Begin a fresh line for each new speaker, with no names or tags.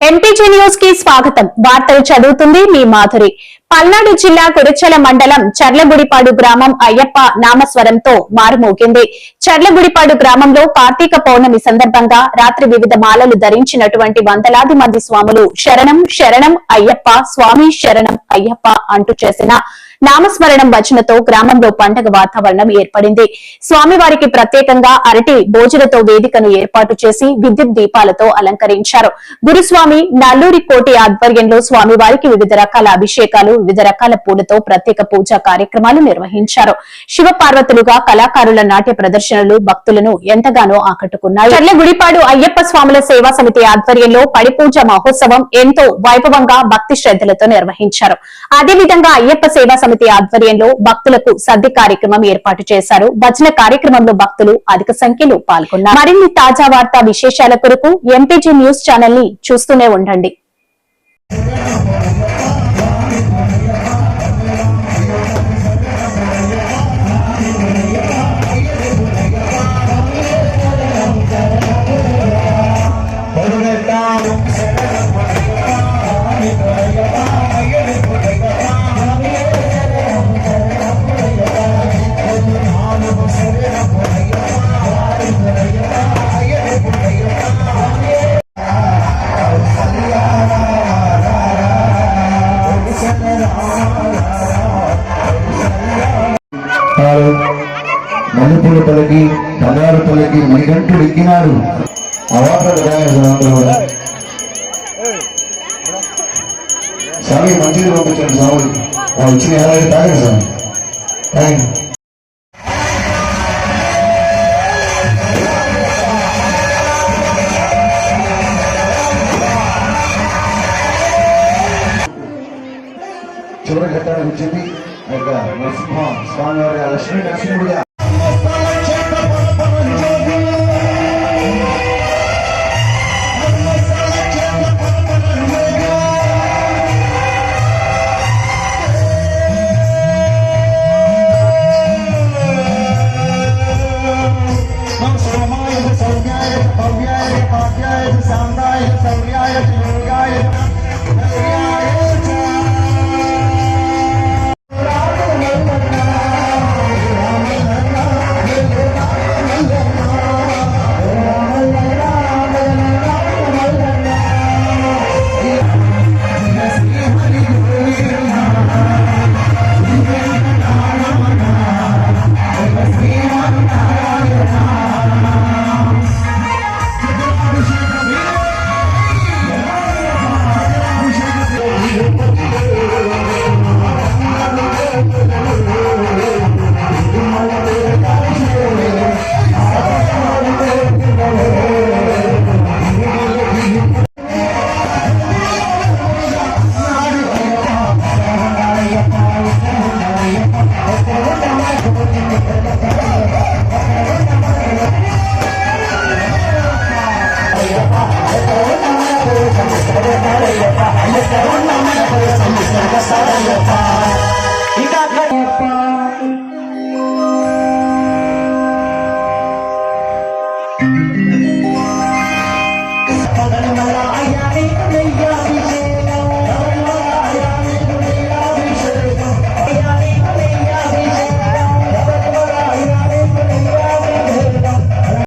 MPG న్యూస్కి స్వాగతం. వార్తలు చదువుతుంది మీ మాధురి. పల్నాడు జిల్లా కురచల మండలం చర్లగుడిపాడు గ్రామం అయ్యప్ప నామస్వరంతో మారుమోగింది. చర్లగుడిపాడు గ్రామంలో కార్తీక పౌర్ణమి సందర్భంగా రాత్రి వివిధ మాలలు ధరించినటువంటి వందలాది మంది స్వాములు శరణం శరణం అయ్యప్ప స్వామి శరణం అయ్యప్ప అంటూ చేసిన నామస్మరణం వచనతో గ్రామంలో పండగ వాతావరణం ఏర్పడింది. స్వామివారికి ప్రత్యేకంగా అరటి భోజనతో వేదికను ఏర్పాటు చేసి విద్యుత్ దీపాలతో అలంకరించారు. గురుస్వామి నల్లూరి కోటి ఆధ్వర్యంలో స్వామివారికి వివిధ రకాల అభిషేకాలు వివిధ రకాల పూలతో ప్రత్యేక పూజా కార్యక్రమాలు నిర్వహించారు. శివపార్వతులుగా కళాకారుల నాట్య ప్రదర్శనలు భక్తులను ఎంతగానో ఆకట్టుకున్నాయి. చర్ల గుడిపాడు అయ్యప్ప స్వాముల సేవా సమితి ఆధ్వర్యంలో పడిపూజ మహోత్సవం ఎంతో వైభవంగా భక్తి శ్రద్ధలతో నిర్వహించారు. అదేవిధంగా అయ్యప్ప సేవా సమితి ఆధ్వర్యంలో భక్తులకు సద్ది కార్యక్రమం ఏర్పాటు చేశారు. భజన కార్యక్రమంలో భక్తులు అధిక సంఖ్యలో పాల్గొన్నారు. మరిన్ని తాజా వార్తా విశేషాల కొరకు ఎంపీజీ న్యూస్ ఛానల్ని చూస్తూనే ఉండండి.
వారు మల్లెపూల పలికి బంగారు పలికి మణిగంటుడు ఎక్కినారు అవార్డు స్వామి మంచిది పంపించండి స్వామి. వాళ్ళు వచ్చిన ఏడాది తాగండి స్వామి. తాగండి. చివరి ఘట్టానికి వచ్చింది. నరసింహ స్వామి వారి ఆ లక్ష్మీ నరసింహుడిగా
नम सोमाय सौम्याय भव्याय पाद्याय thank
you.